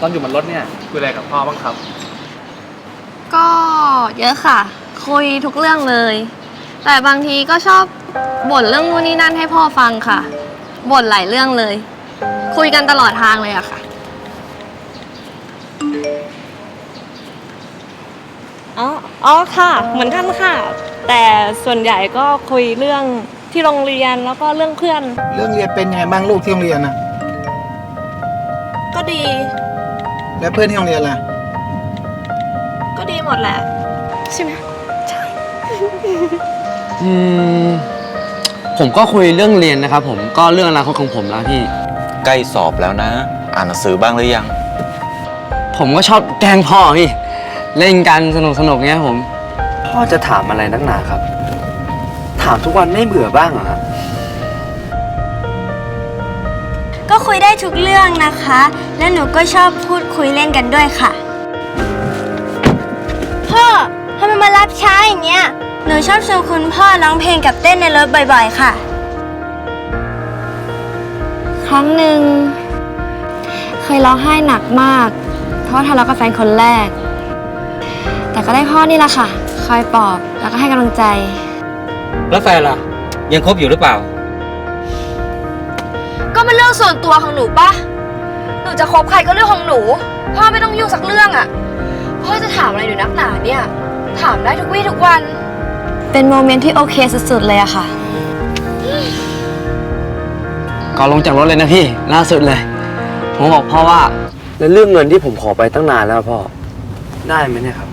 ตอนอยู่บนรถเนี่ยคุยอะไรกับพ่อบ้างครับ ก็เยอะค่ะ คุยทุกเรื่องเลย แต่บางทีก็ชอบบ่นเรื่องนู่นนี่นั่นให้พ่อฟังค่ะบ่นหลายเรื่องเลย คุยกันตลอดทางเลยอะค่ะ อ๋ออ๋อค่ะ เหมือนกันค่ะ แต่ส่วนใหญ่ก็คุยเรื่องที่โรงเรียนแล้วก็เรื่องเพื่อน เรื่องเรียนเป็นยังไงบ้างลูกที่โรงเรียนนะก็ดี แล้วเพื่อนที่โรงเรียนล่ะ ก็ดีหมดแหละ ใช่ไหมอืม ผมก็คุยเรื่องเรียนนะครับผมก็เรื่องอนาคตของผมแล้วพี่ ใกล้สอบแล้วนะ อ่านหนังสือบ้างหรือยัง ผมก็ชอบแกล้งพ่อพี่ เล่นกันสนุกสนุกๆเงี้ยผม พ่อจะถามอะไรนักหนาครับ ถามทุกวันไม่เบื่อบ้างเหรอครับ ก็คุยได้ทุกเรื่องนะคะ และหนูก็ชอบพูดคุยเล่นกันด้วยค่ะ พ่อทำไมมารับช้าอย่างเงี้ย หนูชอบชวนคุณพ่อร้องเพลงกับเต้นในรถบ่อยๆ ค่ะ ครั้งหนึ่ง เคยร้องไห้หนักมาก เพราะว่าทะเลาะกับแฟนคนแรก แต่ก็ได้พ่อนี่แหละค่ะ คอยปลอบแล้วก็ให้กำลังใจ แล้วแฟนล่ะ ยังคบอยู่หรือเปล่า ก็เป็นเรื่องส่วนตัวของหนูปะหนูจะคบใครก็เรื่องของหนู พ่อไม่ต้องยุ่งสักเรื่องอะ่ะ พ่อจะถามอะไรหนูนักหนาเนี่ย ถามได้ทุกวี่ทุกวัน เป็นโมเมนต์ที่โอเคสุดๆเลยอะค่ะ ก่อนลงจากรถเลยนะพี่ ล่าสุดเลย ผมบอกพ่อว่า แล้วเรื่องเงินที่ผมขอไปตั้งนานแล้วพ่อ ได้ไหมเนี่ยครับ